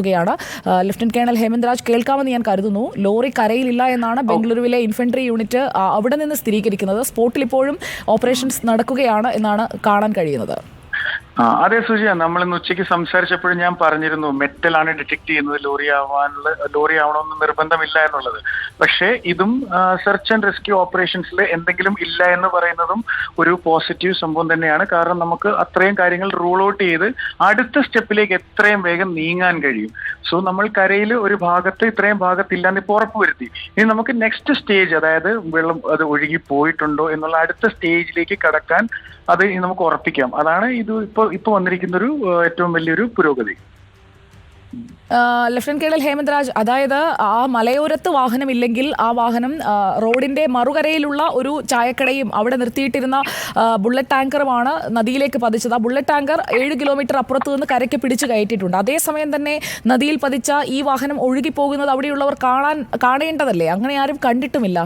നടത്തുകയാണ്. Lieutenant colonel Hemant Raj കേൾക്കാമെന്ന് ഞാൻ കരുതുന്നു. ലോറി കരയിലില്ല എന്നാണ് ബംഗളൂരുവിലെ ഇൻഫെൻട്രി യൂണിറ്റ് അവിടെ നിന്ന് സ്ഥിരീകരിക്കുന്നത്. സ്പോട്ടിൽ ഇപ്പോഴും ഓപ്പറേഷൻസ് നടക്കുകയാണ് എന്നാണ് കാണാൻ കഴിയുന്നത്. അതെ സുജിയ. നമ്മൾ ഇന്ന് ഉച്ചയ്ക്ക് സംസാരിച്ചപ്പോഴും ഞാൻ പറഞ്ഞിരുന്നു മെറ്റൽ ആണ് ഡിറ്റക്ട് ചെയ്യുന്നത് ലോറി ആവാനുള്ള ലോറി ആവണമെന്ന് നിർബന്ധമില്ല എന്നുള്ളത്. പക്ഷേ ഇതും സെർച്ച് ആൻഡ് റെസ്ക്യൂ ഓപ്പറേഷൻസിൽ എന്തെങ്കിലും ഇല്ല എന്ന് പറയുന്നതും ഒരു പോസിറ്റീവ് സംഭവം തന്നെയാണ്. കാരണം നമുക്ക് അത്രയും കാര്യങ്ങൾ റൂൾ ഔട്ട് ചെയ്ത് അടുത്ത സ്റ്റെപ്പിലേക്ക് എത്രയും വേഗം നീങ്ങാൻ കഴിയും. സോ നമ്മൾ കരയിൽ ഒരു ഭാഗത്ത് ഇത്രയും ഭാഗത്തില്ലാന്ന് ഇപ്പോൾ ഉറപ്പുവരുത്തി ഇനി നമുക്ക് നെക്സ്റ്റ് സ്റ്റേജ് അതായത് വെള്ളം അത് ഒഴുകി പോയിട്ടുണ്ടോ എന്നുള്ള അടുത്ത സ്റ്റേജിലേക്ക് കടക്കാൻ അത് നമുക്ക് ഉറപ്പിക്കാം. അതാണ് ഇത് ഇപ്പോൾ ഇപ്പോൾ വന്നിരിക്കുന്ന ഒരു ഏറ്റവും വലിയൊരു പുരോഗതി. ലഫ്റ്റനന്റ് കേണൽ ഹേമന്ത് രാജ് അതായത് ആ മലയോരത്ത് വാഹനമില്ലെങ്കിൽ ആ വാഹനം റോഡിന്റെ മറുകരയിലുള്ള ഒരു ചായക്കടയും അവിടെ നിർത്തിയിട്ടിരുന്ന ബുള്ളറ്റ് ടാങ്കറുമാണ് നദിയിലേക്ക് പതിച്ചത്. ആ ബുള്ളറ്റ് ടാങ്കർ ഏഴ് കിലോമീറ്റർ അപ്പുറത്ത് നിന്ന് കരയ്ക്ക് പിടിച്ചു കയറ്റിയിട്ടുണ്ട്. അതേസമയം തന്നെ നദിയിൽ പതിച്ച ഈ വാഹനം ഒഴുകിപ്പോകുന്നത് അവിടെയുള്ളവർ കാണാൻ കാണേണ്ടതല്ലേ? അങ്ങനെ ആരും കണ്ടിട്ടുമില്ല.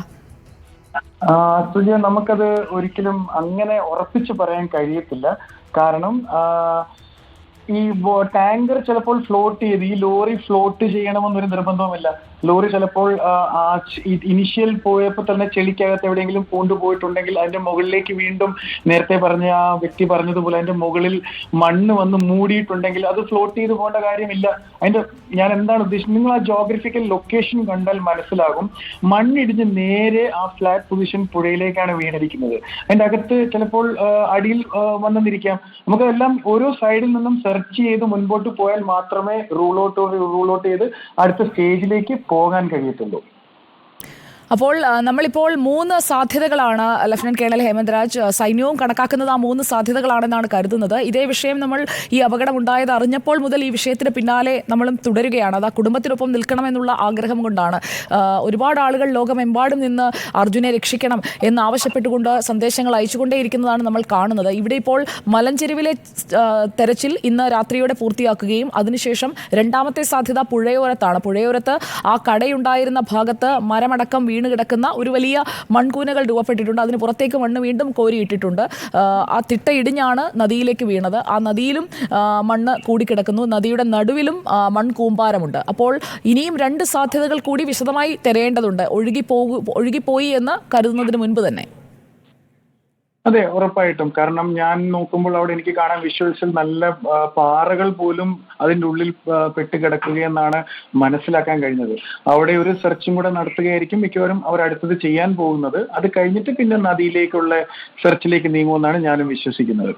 നമുക്കത് ഒരിക്കലും അങ്ങനെ ഉറപ്പിച്ചു പറയാൻ കഴിയത്തില്ല. കാരണം ഈ ടാങ്കർ ചിലപ്പോൾ ഫ്ലോട്ട് ചെയ്ത് ഈ ലോറി ഫ്ലോട്ട് ചെയ്യണമെന്നൊരു നിർബന്ധവുമില്ല. ലോറി ചിലപ്പോൾ ഇനിഷ്യൽ പോയപ്പോൾ തന്നെ ചെളിക്കകത്ത് എവിടെയെങ്കിലും കൊണ്ടുപോയിട്ടുണ്ടെങ്കിൽ അതിന്റെ മുകളിലേക്ക് വീണ്ടും നേരത്തെ പറഞ്ഞ ആ വ്യക്തി പറഞ്ഞതുപോലെ അതിന്റെ മുകളിൽ മണ്ണ് വന്ന് മൂടിയിട്ടുണ്ടെങ്കിൽ അത് ഫ്ലോട്ട് ചെയ്ത് പോകേണ്ട കാര്യമില്ല. അതിന്റെ ഞാൻ എന്താണ് ഉദ്ദേശിച്ചത്? നിങ്ങൾ ആ ജോഗ്രഫിക്കൽ ലൊക്കേഷൻ കണ്ടാൽ മനസ്സിലാകും. മണ്ണിടിഞ്ഞ് നേരെ ആ ഫ്ലാറ്റ് പൊസിഷൻ പുഴയിലേക്കാണ് വീണിരിക്കുന്നത്. അതിന്റെ അകത്ത് ചിലപ്പോൾ അടിയിൽ വന്നെന്നിരിക്കാം നമുക്കതെല്ലാം ഓരോ സൈഡിൽ നിന്നും സെർച്ച് ചെയ്ത് മുൻപോട്ട് പോയാൽ മാത്രമേ റൂൾ ഔട്ട് റൂൾ ഔട്ട് ചെയ്ത് അടുത്ത സ്റ്റേജിലേക്ക് പോകാൻ കഴിയത്തുള്ളൂ. അപ്പോൾ നമ്മളിപ്പോൾ മൂന്ന് സാധ്യതകളാണ് ലഫ്റ്റനന്റ് കേണൽ ഹേമന്ത് രാജ് സൈന്യവും കണക്കാക്കുന്നത് ആ മൂന്ന് സാധ്യതകളാണെന്നാണ് കരുതുന്നത്. ഇതേ വിഷയം നമ്മൾ ഈ അപകടം ഉണ്ടായത് അറിഞ്ഞപ്പോൾ മുതൽ ഈ വിഷയത്തിന് പിന്നാലെ നമ്മളും തുടരുകയാണ്. അത് ആ കുടുംബത്തിനൊപ്പം നിൽക്കണമെന്നുള്ള ആഗ്രഹം കൊണ്ടാണ്. ഒരുപാട് ആളുകൾ ലോകമെമ്പാടും നിന്ന് അർജുനെ രക്ഷിക്കണം എന്ന് ആവശ്യപ്പെട്ടുകൊണ്ട് സന്ദേശങ്ങൾ അയച്ചുകൊണ്ടേയിരിക്കുന്നതാണ് നമ്മൾ കാണുന്നത്. ഇവിടെ ഇപ്പോൾ മലഞ്ചെരുവിലെ തെരച്ചിൽ ഇന്ന് രാത്രിയോടെ പൂർത്തിയാക്കുകയും അതിനുശേഷം രണ്ടാമത്തെ സാധ്യത പുഴയോരത്താണ്. പുഴയോരത്ത് ആ കടയുണ്ടായിരുന്ന ഭാഗത്ത് മരമടക്കം വീണ് കിടക്കുന്ന ഒരു വലിയ മൺകൂനകൾ രൂപപ്പെട്ടിട്ടുണ്ട്. അതിന് പുറത്തേക്ക് മണ്ണ് വീണ്ടും കോരിയിട്ടിട്ടുണ്ട്. ആ, തിട്ട ഇടിഞ്ഞാണ് നദിയിലേക്ക് വീണത്. ആ നദിയിലും മണ്ണ് കൂടിക്കിടക്കുന്നു. നദിയുടെ നടുവിലും മൺകൂമ്പാരമുണ്ട് അപ്പോൾ ഇനിയും രണ്ട് സാധ്യതകൾ കൂടി വിശദമായി തിരയേണ്ടതുണ്ട് ഒഴുകിപ്പോകു ഒഴുകിപ്പോയി എന്ന് കരുതുന്നതിന് മുൻപ് തന്നെ. അതെ ഉറപ്പായിട്ടും. കാരണം ഞാൻ നോക്കുമ്പോൾ അവിടെ എനിക്ക് കാണാൻ വിഷ്വൽസിൽ നല്ല പാറകൾ പോലും അതിന്റെ ഉള്ളിൽ പെട്ട് കിടക്കുകയെന്നാണ് മനസ്സിലാക്കാൻ കഴിഞ്ഞത്. അവിടെ ഒരു സെർച്ചും കൂടെ നടത്തുകയായിരിക്കും മിക്കവാറും അവർ അടുത്തത് ചെയ്യാൻ പോകുന്നത്. അത് കഴിഞ്ഞിട്ട് പിന്നെ നദിയിലേക്കുള്ള സെർച്ചിലേക്ക് നീങ്ങുമെന്നാണ് ഞാനും വിശ്വസിക്കുന്നത്.